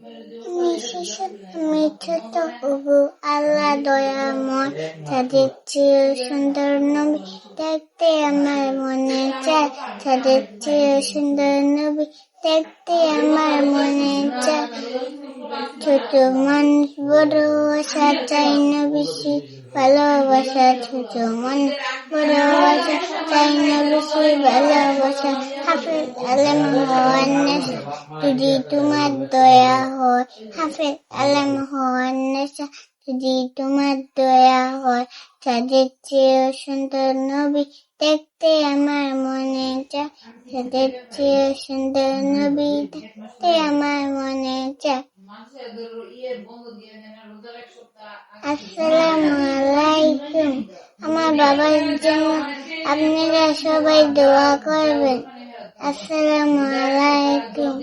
আমি প্রভু আল্লাহ দয়াময় তাদের চেয়ে সুন্দর নবী দেখতে আমার মনে চায় তাদের চেয়ে সুন্দর নবী দেখতে আমার মনে চায় ছোট মানুষ বড় আশা চাই না বেশি ভালোবাসা ছোট মানুষ বড় চাই না বেশি ভালোবাসা হাফেজ আলম হওয়ার নেশা যদি তোমার দয়া হয়, হাফেজ আলম হওয়ার নেশা যদি তোমার দয়া হয়, তাদের চেয়ে সুন্দর নবী দেখতে আমার মনে চায় তাদের চেয়ে সুন্দর নবী দেখতে আমার মনে চায় আসসালামু আলাইকুম। আমার বাবার জন্য আপনারা সবাই দোয়া করবেন। আসসালামু আলাইকুম।